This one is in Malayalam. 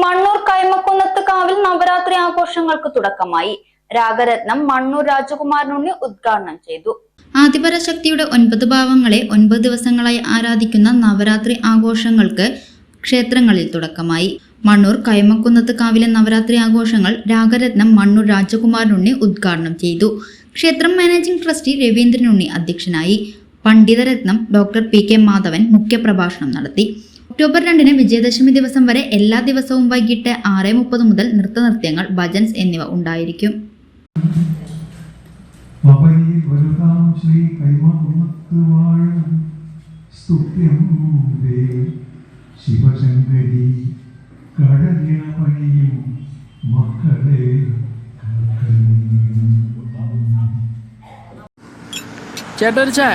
മണ്ണൂർ കൈമക്കുന്നത്ത് കാവിൽ നവരാത്രി ആഘോഷങ്ങൾക്ക് തുടക്കമായി. രാഗരത്നം മണ്ണൂർ രാജകുമാരനുണ്ണി ഉദ്ഘാടനം ചെയ്തു. ആദിപരശക്തിയുടെ ഒൻപത് ഭാവങ്ങളെ ഒൻപത് ദിവസങ്ങളായി ആരാധിക്കുന്ന നവരാത്രി ആഘോഷങ്ങൾക്ക് ക്ഷേത്രങ്ങളിൽ തുടക്കമായി. മണ്ണൂർ കൈമക്കുന്നത്ത് കാവിലെ നവരാത്രി ആഘോഷങ്ങൾ രാഗരത്നം മണ്ണൂർ രാജകുമാരനുണ്ണി ഉദ്ഘാടനം ചെയ്തു. ക്ഷേത്രം മാനേജിംഗ് ട്രസ്റ്റി രവീന്ദ്രനുണ്ണി അധ്യക്ഷനായി. പണ്ഡിതരത്നം ഡോക്ടർ പി കെ മാധവൻ മുഖ്യപ്രഭാഷണം നടത്തി. ഒക്ടോബർ രണ്ടിന് വിജയദശമി ദിവസം വരെ എല്ലാ ദിവസവും വൈകിട്ട് ആറ് മുപ്പത് മുതൽ നൃത്തനൃത്യങ്ങൾ ഭജൻസ് എന്നിവ ഉണ്ടായിരിക്കും. ചേട്ടൊരു ശിവശങ്കരി മക്കളെ ചായ.